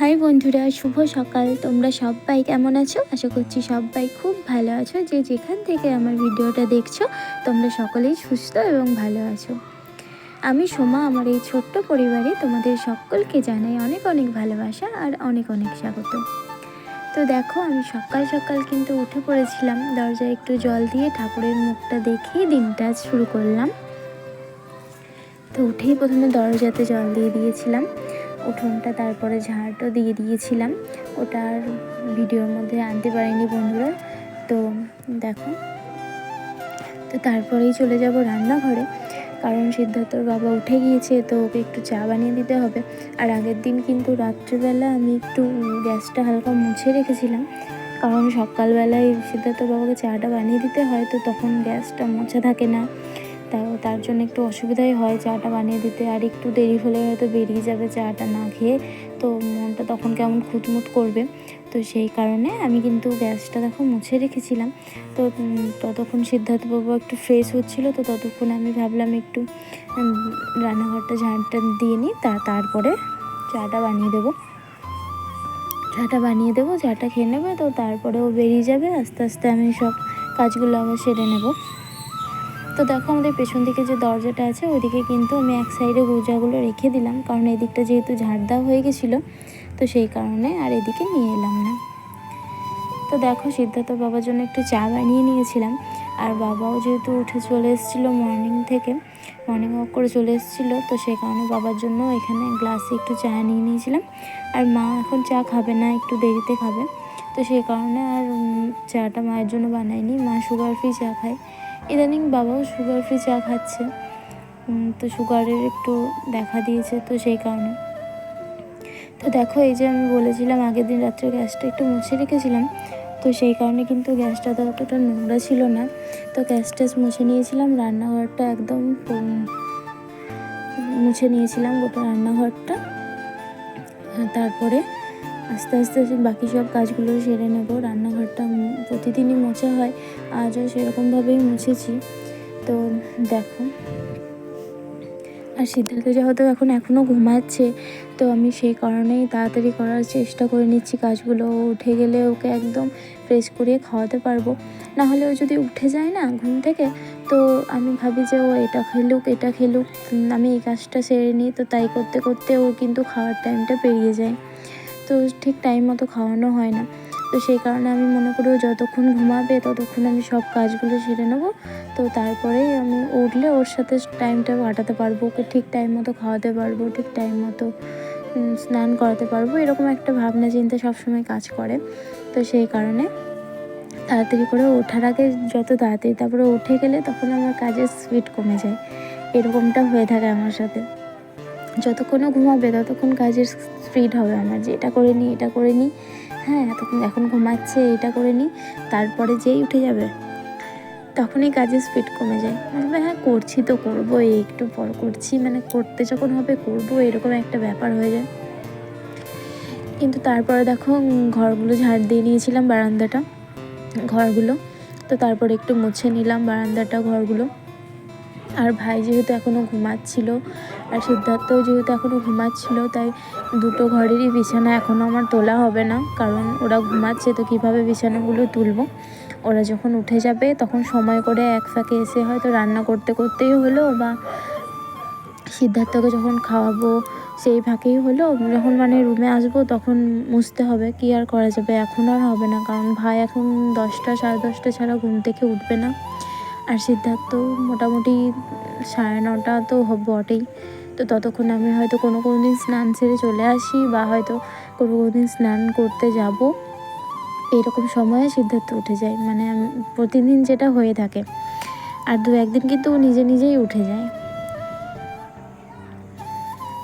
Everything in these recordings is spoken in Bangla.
হাই বন্ধুরা, শুভ সকাল। তোমরা সবাই কেমন আছো? আশা করছি সবাই খুব ভালো আছো। যে যেখান থেকে আমার ভিডিওটা দেখছ, তোমরা সকলেই সুস্থ এবং ভালো আছো। আমি সোমা, আমার এই ছোট্ট পরিবারে তোমাদের সকলকে জানাই অনেক অনেক ভালোবাসা আর অনেক অনেক স্বাগত। তো দেখো, আমি সকাল সকাল কিন্তু উঠে পড়েছিলাম। দরজায় একটু জল দিয়ে ঠাকুরের মুখটা দেখেই দিনটা শুরু করলাম। তো উঠেই প্রথমে দরজাতে জল দিয়ে দিয়েছিলাম। উঠোনটা তারপরে ঝাড়টা দিয়ে দিয়েছিলাম। ওটা আর ভিডিওর মধ্যে আনতে পারিনি বন্ধুরা। তো দেখো। তো তারপরেই চলে যাব রান্নাঘরে। কারণ সিদ্ধার্থর বাবা উঠে গিয়েছে, তো ওকে একটু চা বানিয়ে দিতে হবে। আর আগের দিন কিন্তু রাত্রিবেলা আমি একটু গ্যাসটা হালকা মুছে রেখেছিলাম। কারণ সকালবেলায় সিদ্ধার্থ বাবাকে চাটা বানিয়ে দিতে হয়, তো তখন গ্যাসটা মোছা থাকে না। তাও তার জন্য একটু অসুবিধাই হয় চাটা বানিয়ে দিতে। আর একটু দেরি হলে হয়তো বেরিয়ে যাবে চাটা না খেয়ে। তো মনটা তখন কেমন খুঁতমুট করবে। তো সেই কারণে আমি কিন্তু গ্যাসটা দেখো মুছে রেখেছিলাম। তো ততক্ষণ সিদ্ধার্থ বাবু একটু ফ্রেশ হচ্ছিল। তো ততক্ষণ আমি ভাবলাম একটু রান্নাঘরটা ঝাড়টা দিয়ে নিই। তা, তারপরে চাটা বানিয়ে দেবো। চাটা বানিয়ে দেবো, চাটা খেয়ে নেবে। তো তারপরে ও বেরিয়ে যাবে। আস্তে আস্তে আমি সব কাজগুলো আবার সেরে নেব। তো দেখো আমাদের পেছন দিকে যে দরজাটা আছে, ওইদিকে কিন্তু আমি এক সাইডে গোজাগুলো রেখে দিলাম। কারণ এদিকটা যেহেতু ঝাড় দেওয়া হয়ে গেছিল, তো সেই কারণে আর এদিকে নিয়ে এলাম না। তো দেখো সিদ্ধার্থ বাবার জন্য একটু চা বানিয়ে নিয়েছিলাম। আর বাবাও যেহেতু উঠে চলে এসেছিল মর্নিং থেকে মর্নিং ওয়াক করে চলে এসেছিল, তো সেই কারণে বাবার জন্য এখানে গ্লাসে একটু চা নিয়ে নিয়েছিলাম। আর মা এখন চা খাবে না, একটু দেরিতে খাবে। তো সেই কারণে আর চাটা মায়ের জন্য বানাইনি। মা সুগার ফ্রি চা খায়। ইদানিং বাবাও সুগার ফ্রি চা খাচ্ছে। তো সুগারের একটু দেখা দিয়েছে তো সেই কারণে। তো দেখো, এই যে আমি বলেছিলাম আগের দিন রাত্রে গ্যাসটা একটু মুছে রেখেছিলাম, তো সেই কারণে কিন্তু গ্যাসটা তো অতটা নোংরা ছিল না। তো গ্যাস ট্যাস মুছে নিয়েছিলাম, রান্নাঘরটা একদম মুছে নিয়েছিলাম গোটা রান্নাঘরটা। তারপরে আস্তে আস্তে বাকি সব কাজগুলো সেরে নেব। রান্নাঘরটা প্রতিদিনই মোছা হয়। আজও সেরকমভাবেই মুছেছি। তো দেখো। আর সিদ্ধার্থ যেহেতু এখন এখনও ঘুমাচ্ছে, তো আমি সেই কারণেই তাড়াতাড়ি করার চেষ্টা করে নিচ্ছি কাজগুলো। উঠে গেলে ওকে একদম ফ্রেশ করিয়ে খাওয়াতে পারব। না হলে ও যদি উঠে যায় না ঘুম থেকে, তো আমি ভাবি যে ও এটা খেলুক এটা খেলুক। আমি এই কাজটা সেরে নিই। তো তাই করতে করতে ও কিন্তু খাওয়ার টাইমটা পেরিয়ে যায়। তো ঠিক টাইম মতো খাওয়ানো হয় না। তো সেই কারণে আমি মনে করি যতক্ষণ ঘুমাবে, ততক্ষণ আমি সব কাজগুলো সেরে নেব। তো তারপরেই আমি উঠলে ওর সাথে টাইমটা কাটাতে পারব, ওকে ঠিক টাইম মতো খাওয়াতে পারব, ঠিক টাইম মতো স্নান করাতে পারব, এরকম একটা ভাবনা চিন্তা সবসময় কাজ করে। তো সেই কারণে তাড়াতাড়ি করে ওঠার আগে যত তাড়াতাড়ি, তারপরে উঠে গেলে তখন আমার কাজের স্পিড কমে যায়। এরকমটা হয়ে থাকে আমার সাথে। যতক্ষণ ও ঘুমাবে, ততক্ষণ কাজের স্পিড হবে আমার যে এটা করে নিই এটা করে নিই হ্যাঁ এতক্ষণ এখন ঘুমাচ্ছে এটা করে নিই তারপরে যেই উঠে যাবে, তখনই কাজের স্পিড কমে যায়। বলবে হ্যাঁ করছি তো করব একটু পর করছি। মানে করতে যখন হবে, করব, এরকম একটা ব্যাপার হয়ে যায়। কিন্তু তারপরে দেখো ঘরগুলো ঝাড় দিয়ে নিয়েছিলাম বারান্দাটা, ঘরগুলো। তো তারপরে একটু মুছে নিলাম বারান্দাটা, ঘরগুলো। আর ভাই যেহেতু এখনও ঘুমাচ্ছিল আর সিদ্ধার্থও যেহেতু এখনও ঘুমাচ্ছিল, তাই দুটো ঘরেরই বিছানা এখনও আমার তোলা হবে না, কারণ ওরা ঘুমাচ্ছে তো কীভাবে বিছানাগুলো তুলবো? ওরা যখন উঠে যাবে তখন সময় করে এক ফাঁকে এসে হয়তো রান্না করতে করতেই হলো বা সিদ্ধার্থকে যখন খাওয়াবো সেই ফাঁকেই হলো, যখন মানে রুমে আসব তখন মুছতে হবে, কি আর করা যাবে? এখন আর হবে না, কারণ ভাই এখন দশটা, সাড়ে দশটা ছাড়া ঘুম থেকে উঠবে না। সিদ্ধার্থ মোটামুটি সাড়ে নটা তো হবে বটেই। তো ততক্ষণ আমি হয়তো কোনো কোনো দিন স্নান সেরে চলে আসি বা হয়তো কোনো কোনো দিন স্নান করতে যাব। এরকম সময়ে সিদ্ধার্থ উঠে যায়। মানে প্রতিদিন যেটা হয়ে থাকে। আর দু একদিন কিন্তু নিজে নিজেই উঠে যায়।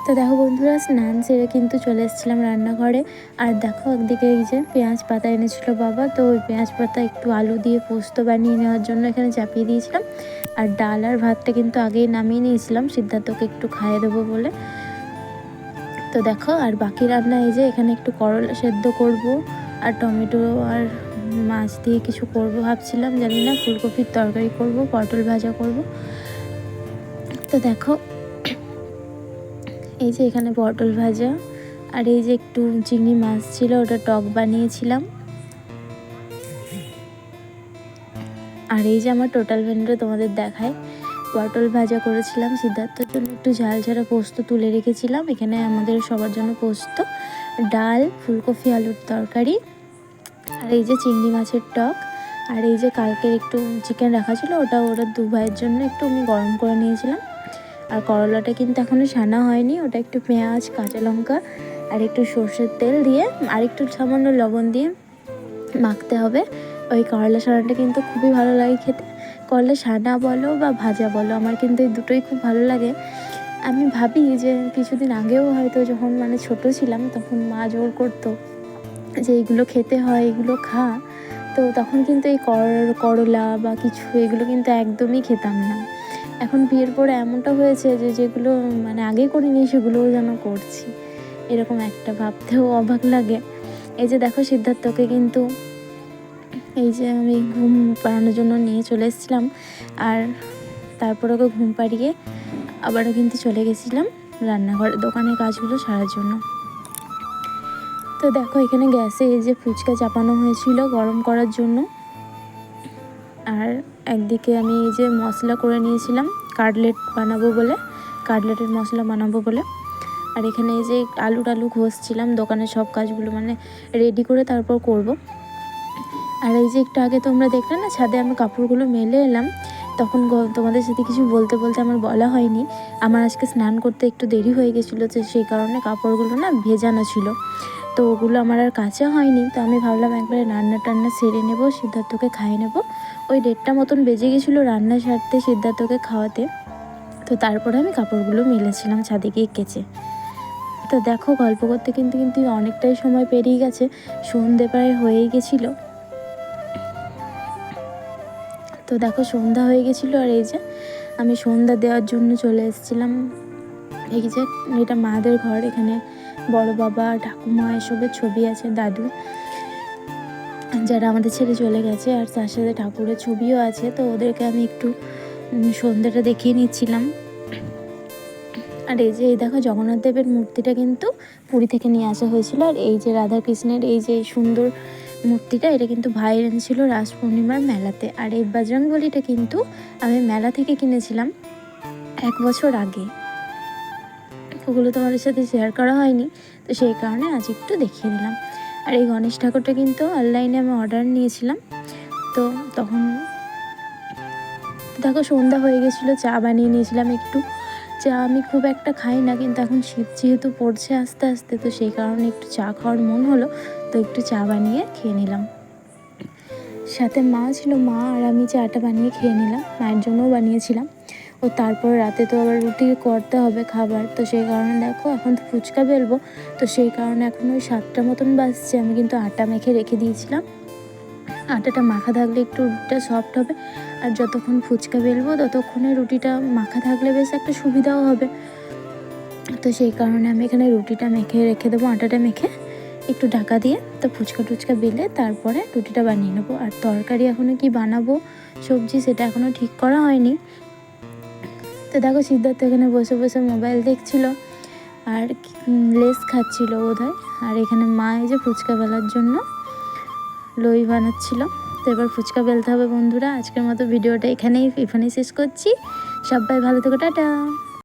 তো দেখো বন্ধুরা, স্নান সেরে কিন্তু চলে এসেছিলাম রান্নাঘরে। আর দেখো একদিকে এই যে পেঁয়াজ পাতা এনেছিল বাবা, তো ওই পেঁয়াজ পাতা একটু আলু দিয়ে পোস্ত বানিয়ে নেওয়ার জন্য এখানে চাপিয়ে দিয়েছিলাম। আর ডাল আর ভাতটা কিন্তু আগেই নামিয়ে নিয়েছিলাম, সিদ্ধার্থকে একটু খাইয়ে দেবো বলে। তো দেখো, আর বাকি রান্না এই যে এখানে একটু করলা সেদ্ধ করব, আর টমেটো আর মাছ দিয়ে কিছু করব ভাবছিলাম, জানি না, ফুলকপির তরকারি করব, পটল ভাজা করব। তো দেখো এই যে এখানে পটল ভাজা, আর এই যে একটু চিংড়ি মাছ ছিল, ওটা টক বানিয়েছিলাম। আর এই যে আমার টোটাল মেনুটা তোমাদের দেখায়, পটল ভাজা করেছিলাম সিদ্ধার্থর জন্য। একটু ঝাল ঝাড়া পোস্ত তুলে রেখেছিলাম, এখানে আমাদের সবার জন্য পোস্ত, ডাল, ফুলকপি, আলুর তরকারি, আর এই যে চিংড়ি মাছের টক, আর এই যে কালকের একটু চিকেন রাখা ছিল, ওটা ওরা দু ভাইয়ের জন্য একটু আমি গরম করে নিয়েছিলাম। আর করলাটা কিন্তু এখনও সানা হয়নি, ওটা একটু পেঁয়াজ, কাঁচা লঙ্কা আর একটু সর্ষের তেল দিয়ে আর একটু সামান্য লবণ দিয়ে মাখতে হবে। ওই করলা সানাটা কিন্তু খুবই ভালো লাগে খেতে। করলা সানা বলো বা ভাজা বলো, আমার কিন্তু এই দুটোই খুব ভালো লাগে। আমি ভাবি যে কিছুদিন আগেও হয়তো যখন মানে ছোট ছিলাম তখন মা জোর করতো যে এগুলো খেতে হয়, এগুলো খা। তো তখন কিন্তু এই কর, করলা বা কিছু এগুলো কিন্তু একদমই খেতাম না। এখন বিয়ের পরে এমনটা হয়েছে যে যেগুলো মানে আগে করিনি সেগুলোও যেন করছি। এরকম একটা ভাবতেও অবাক লাগে। এই যে দেখো সিদ্ধার্থকে কিন্তু এই যে আমি ঘুম পাড়ানোর জন্য নিয়ে চলে এসেছিলাম আর তারপর ওকে ঘুম পাড়িয়ে আবারও কিন্তু চলে গেছিলাম রান্নাঘর দোকানের কাজগুলো সারার জন্য। তো দেখো এখানে গ্যাসে এই যে ফুচকা চাপানো হয়েছিল গরম করার জন্য। আর একদিকে আমি এই যে মশলা করে নিয়েছিলাম, কাটলেট বানাবো বলে, কাটলেটের মশলা বানাবো বলে। আর এখানে এই যে আলু টালু ঘষছিলাম, দোকানের সব কাজগুলো মানে রেডি করে তারপর করব। আর এই যে একটু আগে তোমরা দেখলে না, ছাদে আমি কাপড়গুলো মেলে এলাম, তখন তোমাদের সাথে কিছু বলতে বলতে আমার বলা হয়নি। আমার আজকে স্নান করতে একটু দেরি হয়ে গেছিল সেই কারণে কাপড়গুলো না ভেজানো ছিল। তো ওগুলো আমার আর কাঁচা হয়নি, তো আমি ভাবলাম একবারে রান্না টান্না সেরে নেব, সিদ্ধার্থকে খাইয়ে নেব। ওই দেড়টা মতন বেজে গেছিল রান্না সারতে সিদ্ধার্থকে খাওয়াতে। তো তারপরে আমি কাপড়গুলো মেলেছিলাম ছাদে গিয়ে কেচে। তো দেখো গল্প করতে কিন্তু কিন্তু অনেকটাই সময় পেরিয়ে গেছে, সন্ধে প্রায় হয়েই গেছিল। তো দেখো সন্ধ্যা হয়ে গেছিল আর এই যে আমি সন্ধ্যা দেওয়ার জন্য চলে এসেছিলাম। এই যে এটা মাদের ঘর, এখানে বড় বাবা, ঠাকুমা এসবের ছবি আছে, দাদু। যারা আমাদের ছেড়ে চলে গেছে আর তার সাথে ঠাকুরের ছবিও আছে, তো ওদেরকে আমি একটু সন্ধ্যাটা দেখিয়ে নিচ্ছিলাম। আর এই যে, এই দেখো জগন্নাথ দেবের মূর্তিটা কিন্তু পুরী থেকে নিয়ে আসা হয়েছিল। আর এই যে রাধা কৃষ্ণের এই যে সুন্দর মূর্তিটা, এটা কিন্তু ভাই এনেছিল রাস পূর্ণিমার মেলাতে। আর এই বজরংবলিটা কিন্তু আমি মেলা থেকে কিনেছিলাম এক বছর আগে। ওগুলো তোমাদের সাথে শেয়ার করা হয়নি, তো সেই কারণে আজ একটু দেখিয়ে দিলাম আর এই গণেশ ঠাকুরটা কিন্তু অনলাইনে আমি অর্ডার নিয়েছিলাম, তো তখন দেখো সন্ধ্যা হয়ে গেছিল, চা বানিয়ে নিয়েছিলাম একটু। চা আমি খুব একটা খাই না, কিন্তু এখন শীত যেহেতু পড়ছে আস্তে আস্তে, তো সেই কারণে একটু চা খাওয়ার মন হলো, তো একটু চা বানিয়ে খেয়ে নিলাম। সাথে মা ছিল, মা আর আমি চাটা বানিয়ে খেয়ে নিলাম, মায়ের জন্যও বানিয়েছিলাম। ও তারপর রাতে তো আবার রুটি করতে হবে খাবার। তো সেই কারণে দেখো এখন তো ফুচকা বেলবো তো সেই কারণে এখন ওই সাতটা মতন বাজছে। আমি কিন্তু আটা মেখে রেখে দিয়েছিলাম। আটাটা মাখা থাকলে একটু রুটিটা সফট হবে। আর যতক্ষণ ফুচকা বেলবো ততক্ষণে রুটিটা মাখা থাকলে বেশ একটা সুবিধাও হবে। তো সেই কারণে আমি এখানে রুটিটা মেখে রেখে দেবো, আটাটা মেখে একটু ঢাকা দিয়ে। তো ফুচকা টুচকা বেলে তারপরে রুটিটা বানিয়ে নেব। আর তরকারি এখনও কি বানাবো সবজি সেটা এখনও ঠিক করা হয়নি। তো দেখো সিদ্ধার্থ এখানে বসে বসে মোবাইল দেখছিল আর লেস খাচ্ছিল বোধ আর এখানে মা এই যে ফুচকা বেলার জন্য লই বানাচ্ছিল। তো এবার ফুচকা বেলতে হবে বন্ধুরা। আজকের মতো ভিডিওটা এখানেই এখানেই শেষ করছি। সবাই ভালো থেকো, টাটা।